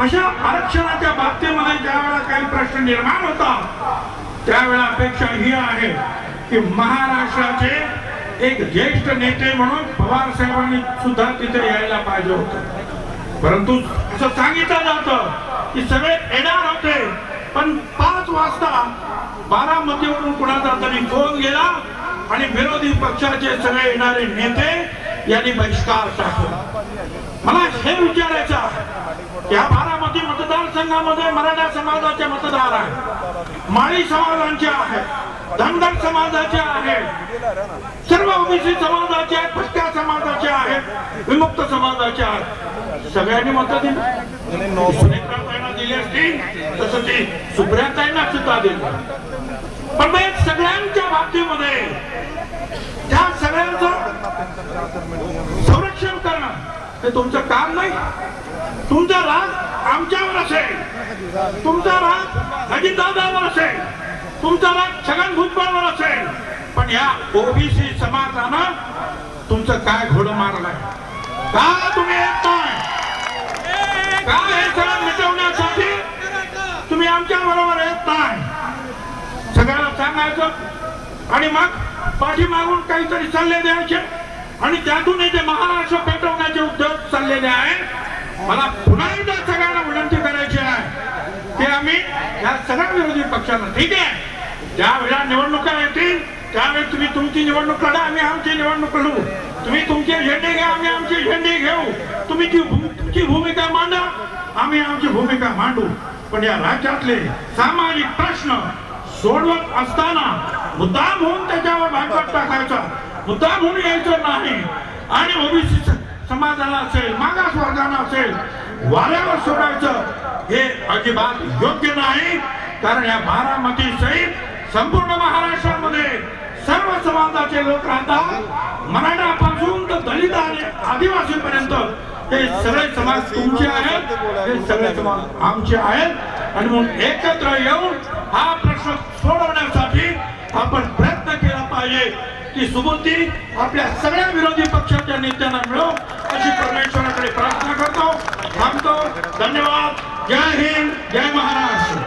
अशा आरक्षणाच्या बाबतीमध्ये ज्यावेळेला काही प्रश्न निर्माण होतात त्यावेळेला अपेक्षा ही आहे की महाराष्ट्राचे एक ज्येष्ठ नेते म्हणून पवार साहेबांनी सुद्धा तिथे यायला पाहिजे होत. परंतु असं सांगितलं जातं की सगळे येणार होते पण पाच वाजता बारामतीवरून कुणाचा तरी फोन गेला आणि विरोधी पक्षाचे सगळे येणारे नेते यांनी बहिष्कार टाकला. मला हे विचारायचं आहे या बारामती मतदारसंघामध्ये मराठा समाजाचे मतदार आहेत. माळी समाजांचे आहेत. धनगर समाजाचे आहेत. सर्व ओबीसी समाजाचे आहेत भटक्या समाजाचे आहेत विमुक्त समाजाचे आहेत. सगळ्यांनी मत दिली. सुनेत्राताईंना दिली असतील तसं ती सुप्रियाताईंना सुद्धा दिली पण मग या सगळ्यांच्या बाबतीमध्ये त्या सगळ्यांचं संरक्षण करणं हे तुमचं काम नाही. तुमचा राग आमच्यावर असेल. तुमचा राग अजितदादावर असेल. तुमचा राग छगन भुजबळवर असेल. पण या ओबीसी समाजानं तुमचं काय घोडं मारलंय? का तुम्ही येत नाही? का हे सगळं मिटवण्यासाठी तुम्ही आमच्या बरोबर येत नाही? सगळ्याला सांगायचं. आणि मग पाठीमागून काहीतरी सल्ले द्यायचे. आणि त्यातून हे जे महाराष्ट्र पेटवण्याचे उद्योग चाललेले आहेत. मला पुन्हा एकदा सगळ्यांना विनंती करायची आहे की आम्ही या सगळ्या विरोधी पक्षांना ठीक आहे? ज्या वेळा निवडणुका येतील त्यावेळी तुम्ही तुमची निवडणूक लढा आम्ही आमची निवडणूक लढू. तुम्ही तुमचे झेंडे घ्या आम्ही आमचे झेंडे घेऊ. तुम्ही ती तुमची भूमिका मांडा आम्ही आमची भूमिका मांडू. पण या राज्यातले सामाजिक प्रश्न सोडवत असताना मुद्दाम होऊन त्याच्यावर भाजपत टाकायचा. मुद्दाम म्हणून यायचं नाही. आणि ओबीसी समाजाला असेल मागास वर्गाला असेल वाऱ्यावर सोडायचं हे अजिबात योग्य नाही. कारण या बारामती सहित संपूर्ण महाराष्ट्रामध्ये सर्व समाजाचे लोक राहतात. मराठापासून तर दलित आणि आदिवासी पर्यंत हे सगळे समाज तुमचे आहेत. हे सगळे समाज आमचे आहेत. आणि म्हणून एकत्र येऊन हा की सुबुद्धी आपल्या सगळ्या विरोधी पक्षाच्या नेत्यांना मिळो अशी परमेश्वराकडे प्रार्थना करतो. थांबतो. धन्यवाद. जय हिंद. जय महाराष्ट्र.